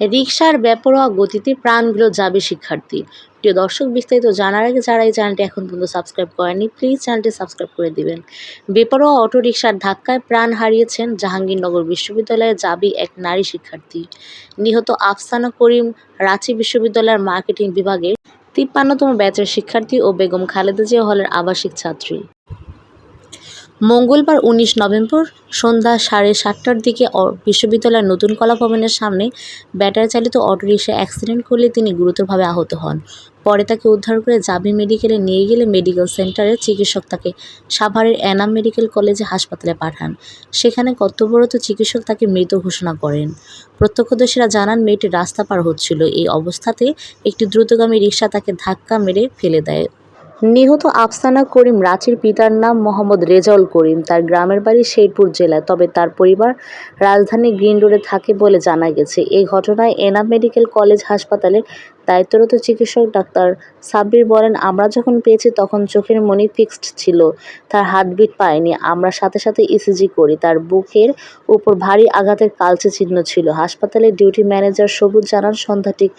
রিকশার বেপরোয়া গতিতে প্রাণ গেল যাবে শিক্ষার্থী প্রিয় দর্শক, বিস্তারিত জানার আগে যারা এই চ্যানেলটি এখন পর্যন্ত সাবস্ক্রাইব করেনি প্লিজ চ্যানেলটি সাবস্ক্রাইব করে দিবেন। বেপরোয়া অটো রিকশার ধাক্কায় প্রাণ হারিয়েছেন জাহাঙ্গীরনগর বিশ্ববিদ্যালয়ে যাবি এক নারী শিক্ষার্থী। নিহত আফসানা করিম রাঁচি বিশ্ববিদ্যালয়ের মার্কেটিং বিভাগের তিপ্পান্নতম ব্যাচের শিক্ষার্থী ও বেগম খালেদা জিয়া হলের আবাসিক ছাত্রী। মঙ্গলবার উনিশ নভেম্বর সন্ধ্যা সাড়ে সাতটার দিকে বিশ্ববিদ্যালয়ের নতুন কলা ভবনের সামনে ব্যাটারি চালিত অটোরিকশা অ্যাক্সিডেন্ট করলে তিনি গুরুতরভাবে আহত হন। পরে তাকে উদ্ধার করে জাবি মেডিকেলে নিয়ে গেলে মেডিকেল সেন্টারে চিকিৎসক তাকে সাভারের এনাম মেডিকেল কলেজে হাসপাতালে পাঠান। সেখানে কর্তব্যরত চিকিৎসক তাকে মৃত ঘোষণা করেন। প্রত্যক্ষদর্শীরা জানান, মেয়েটি রাস্তা পার হচ্ছিল। এই অবস্থাতে একটি দ্রুতগামী রিকশা তাকে ধাক্কা মেরে ফেলে দেয়। নিহত আফসানা করিম রাঁচির পিতার নাম মোহাম্মদ রেজাউল করিম। তার গ্রামের বাড়ি শেরপুর জেলায় তবে তার পরিবার রাজধানী গ্রিন রোডে থাকে বলে জানা গেছে। এই ঘটনায় এনাম মেডিকেল কলেজ হাসপাতালে দায়িত্বরত চিকিৎসক ডাক্তার সাব্বির বলেন, আমরা যখন পেয়েছি তখন চোখের মনি ফিক্সড ছিল, তার হার্টবিট পায়নি আমরা সাথে সাথে ইসিজি করি। তার বুকের উপর ভারী আঘাতের কালচে চিহ্ন ছিল। হাসপাতালের ডিউটি ম্যানেজার সবুজ জানান, সন্ধ্যা ঠিক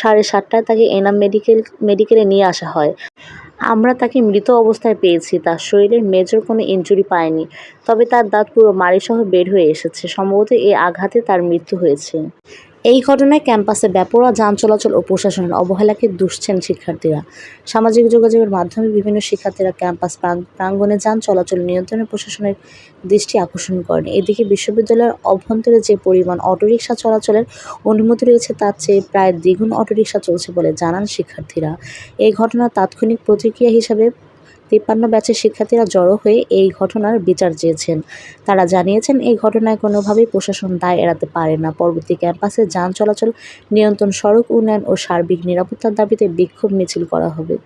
সাড়ে সাতটায় তাকে এনাম মেডিকেল, মেডিকেলে নিয়ে আসা হয়। আমরা তাকে মৃত অবস্থায় পেয়েছি, তার শরীরে মেজর কোনো ইঞ্জুরি পায়নি, তবে তার দাঁত পুরো মাড়িসহ বের হয়ে এসেছে, সম্ভবত এই আঘাতে তার মৃত্যু হয়েছে। এই ঘটনায় ক্যাম্পাসে ব্যাপরোয়া যান চলাচল ও প্রশাসনের অবহেলাকে দুষছেন শিক্ষার্থীরা। সামাজিক যোগাযোগের মাধ্যমে বিভিন্ন শিক্ষার্থীরা ক্যাম্পাস প্রাঙ্গণে যান চলাচল নিয়ন্ত্রণে প্রশাসনের দৃষ্টি আকর্ষণ করেন। এদিকে বিশ্ববিদ্যালয়ের অভ্যন্তরে যে পরিমাণ অটোরিকশা চলাচলের অনুমতি রয়েছে, তার চেয়ে প্রায় দ্বিগুণ অটোরিকশা চলছে বলে জানান শিক্ষার্থীরা। এই ঘটনার তাৎক্ষণিক প্রতিক্রিয়া হিসাবে তিপ্পান্ন ব্যাচের শিক্ষার্থীরা জড়ো হয়ে এই ঘটনার বিচার চেয়েছেন। তারা জানিয়েছেন, এই ঘটনায় কোনোভাবেই প্রশাসন দায় এড়াতে পারে না। পরবর্তী ক্যাম্পাসে যান চলাচল নিয়ন্ত্রণ সড়ক উন্নয়ন ও সার্বিক নিরাপত্তার দাবিতে বিক্ষোভ মিছিল করা হবে।